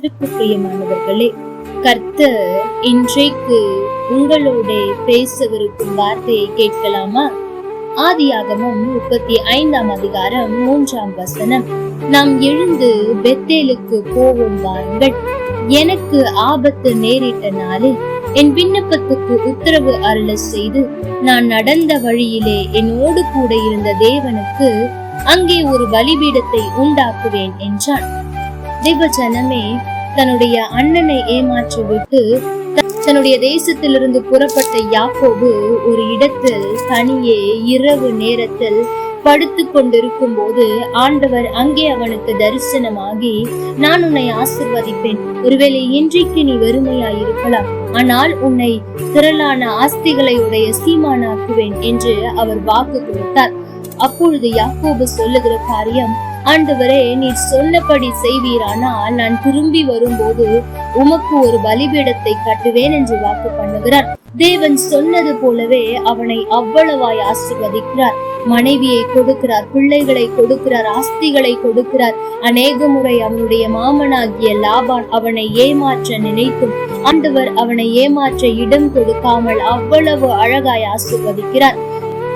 கர்த்தருக்கு பிரியமானவர்களே கர்த்தர் இன்றைக்கு உங்களோட பேசவிருக்கும் வார்த்தையை கேட்கலாமா? ஆதியாகமும் முப்பத்தி ஐந்தாம் அதிகாரம் மூன்றாம் வசனம். நாம் எழுந்து பெத்தேலுக்கு போவோம் வாருங்கள். எனக்கு ஆபத்து நேரிட்ட நாளில் என் விண்ணப்பத்துக்கு உத்தரவு அருள செய்து நான் நடந்த வழியிலே என்னோடு கூட இருந்த தேவனுக்கு அங்கே ஒரு பலிபீடத்தை உண்டாக்குவேன் என்றான். திவஜனமே தன்னுடைய அண்ணனை ஏமாற்றிவிட்டு தன்னுடைய தேசத்திலிருந்து புறப்பட்ட யாக்கோபு ஒரு இடத்தில் தனியே இரவு நேரத்தில் படுத்து கொண்டிருக்கும் போது ஆண்டவர் அங்கே அவனுக்கு தரிசனமாகி நான் உன்னை ஆசிர்வதிப்பேன். ஒருவேளை இன்றைக்கு நீ வெறுமையாய் இருக்கலாம் ஆனால் உன்னை திரளான ஆஸ்திகளை உடைய சீமானாக்குவேன் என்று அவர் வாக்கு கொடுத்தார். அப்பொழுது யாக்கோபு சொல்லுகிற காரியம் ஆண்டவரே நீர் சொன்னபடி செய்வீரானால் நான் திரும்பி வரும்போது உமக்கு ஒரு பலிபீடத்தை கட்டுவேன் என்று வாக்கு பண்ணுகிறார். தேவன் சொன்னது போலவே அவனை அவ்வளவாய் ஆசிர்வதிக்கிறார். மனைவியை கொடுக்கிறார் பிள்ளைகளை கொடுக்கிறார் ஆஸ்திகளை கொடுக்கிறார். அநேக முறை அவனுடைய மாமனாகிய லாபான் அவனை ஏமாற்ற நினைத்தும் ஆண்டவர் அவனை ஏமாற்ற இடம் கொடுக்காமல் அவ்வளவு அழகாய் ஆசிர்வதிக்கிறார்.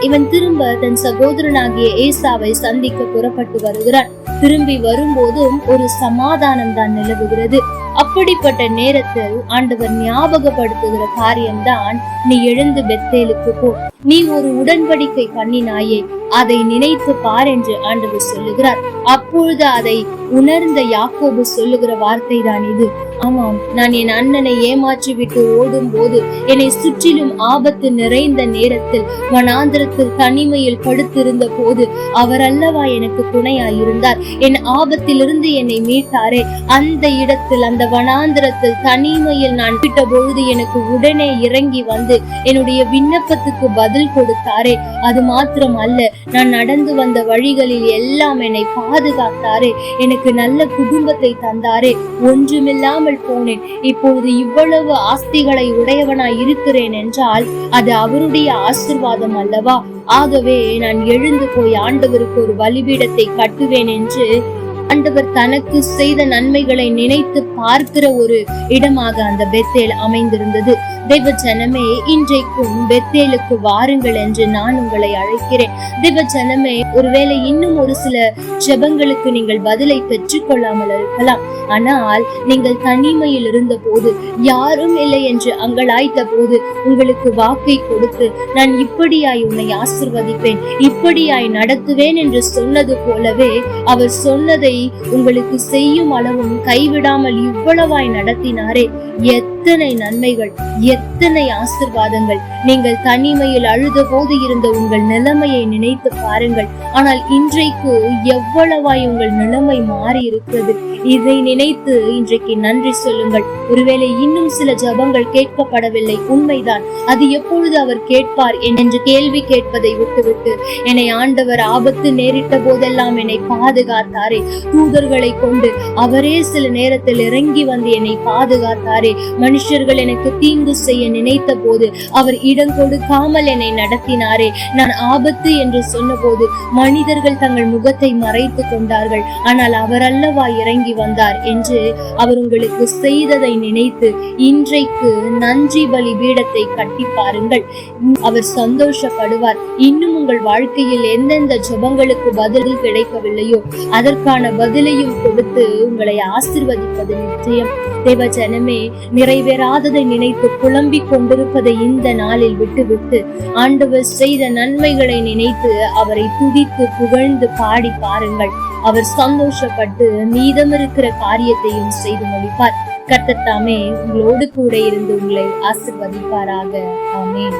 இவன் திரும்ப தன் சகோதரனாகிய ஏசாவை சந்திக்க புறப்பட்டு வருகிறான். திரும்பி வரும்போதும் ஒரு சமாதானம் தான் நிலவுகிறது. அப்படிப்பட்ட நேரத்தில் ஆண்டவர் ஞாபகப்படுத்துகிற காரியம்தான் நீ எழுந்து பெத்தேலுக்கு போ. நீ ஒரு உடன்படிக்கை பண்ணினாயே அதை நினைத்து பார் என்று ஆண்டவர் சொல்லுகிறார். அப்பொழுது அதை உணர்ந்த யாக்கோபு சொல்லுகிற வார்த்தை தான் இது. ஆமாம் நான் என் அண்ணனை ஏமாற்றி விட்டு ஓடும் போது என்னை சுற்றிலும் ஆபத்து நிறைந்த நேரத்தில் வனாந்திரத்தில் தனிமையில் படுத்திருந்த போது அவர் அல்லவா எனக்கு துணையாயிருந்தார்? என் ஆபத்திலிருந்து என்னை மீட்டாரே அந்த இடத்தில் அந்த வனாந்திரத்தில் தனிமையில் நான் விட்ட பொழுது எனக்கு உடனே இறங்கி வந்து என்னுடைய விண்ணப்பத்துக்கு பதில் கொடுத்தாரே. அது மாத்திரம் அல்ல நான் நடந்து வந்த வழிகளில் எல்லாம் என்னை பாதுகாத்தாரே. எனக்கு நல்ல குடும்பத்தை தந்தாரே. ஒன்றுமில்லாமல் போனேன். இப்பொழுது இவ்வளவு ஆஸ்திகளை உடையவனாய் இருக்கிறேன் என்றால் அது அவருடைய ஆசிர்வாதம் அல்லவா? ஆகவே நான் எழுந்து போய் ஆண்டவருக்கு ஒரு பலிபீடத்தை கட்டுவேன் என்று ஆண்டவர் தனக்கு செய்த நன்மைகளை நினைத்து பார்க்கிற ஒரு இடமாக அந்த பெத்தேல் அமைந்திருந்தது. தேவ ஜனமே இன்றைக்கும் பெத்தேலுக்கு வாருங்கள் என்று நான் உங்களை அழைக்கிறேன். தேவ ஜனமே ஒருவேளை இன்னும் ஒரு சில ஜெபங்களுக்கு நீங்கள் பதிலை பெற்றுக்கொள்ளாமல் இருக்கலாம். ஆனால் நீங்கள் தனிமையில் இருந்த போது யாரும் இல்லை என்று அங்கலாய்த்த போது உங்களுக்கு வாக்கை கொடுத்து நான் இப்படியாய் உன்னை ஆசிர்வதிப்பேன் இப்படியாய் நடத்துவேன் என்று சொன்னது போலவே அவர் சொன்னதை உங்களுக்கு செய்யும் அளவும் கைவிடாமல் இவ்வளவாய் நடத்தினாரே. எத்தனை நன்மைகள் எத்தனை ஆசிர்வாதங்கள். நீங்கள் தனிமையில் அழுத போது இருந்த உங்கள் நிலைமையை நினைத்து பாருங்கள். ஆனால் இன்றைக்கு எவ்வளவாய் உங்கள் நிலைமை மாறி இருக்கிறது இதை நினைத்து இன்றைக்கு நன்றி சொல்லுங்கள். ஒருவேளை இன்னும் சில ஜபங்கள் கேட்கப்படவில்லை. உண்மைதான். அது எப்பொழுது அவர் கேட்பார் என்று கேள்வி கேட்பதை விட்டுவிட்டு என்னை ஆண்டவர் ஆபத்து நேரிட்ட போதெல்லாம் என்னை பாதுகாத்தாரே. தூதர்களை கொண்டு அவரே சில நேரத்தில் இறங்கி வந்து என்னை பாதுகாத்தாரே. மனுஷர்கள் எனக்கு தீங்கு செய்ய நினைத்த போது அவர் இடம் கொடுக்காமல் என்னை நடத்தினாரே. நான் ஆபத்து என்று சொன்னபோது மனிதர்கள் தங்கள் முகத்தை மறைத்து கொண்டார்கள். ஆனால் அவர் அல்லவா இறங்கி வந்தார் என்று அவர் உங்களுக்கு செய்ததை நினைத்து இன்றைக்கு நன்றி பலி பீடத்தை கட்டி பாருங்கள். அவர் சந்தோஷப்படுவார். இன்னும் உங்கள் வாழ்க்கையில் எந்தெந்த ஜபங்களுக்கு பதில் கிடைக்கவில்லையோ அதற்கான பதிலையும் கொடுத்து உங்களை ஆசிர்வதிப்பது நிச்சயம். தேவ ஜனமே நிறைவேறாததை நினைத்து புலம்பிக் கொண்டிருப்பதை இந்த நாளில் விட்டுவிட்டு ஆண்டவர் செய்த நன்மைகளை நினைத்து அவரை துதித்து புகழ்ந்து பாடி பாருங்கள். அவர் சந்தோஷப்பட்டு மீதம் இருக்கிற காரியத்தையும் செய்து முடிப்பார் கர்த்தத்தாமே உங்களோடு கூட இருந்து உங்களை ஆசிர்வதிப்பாராக. ஆமேன்.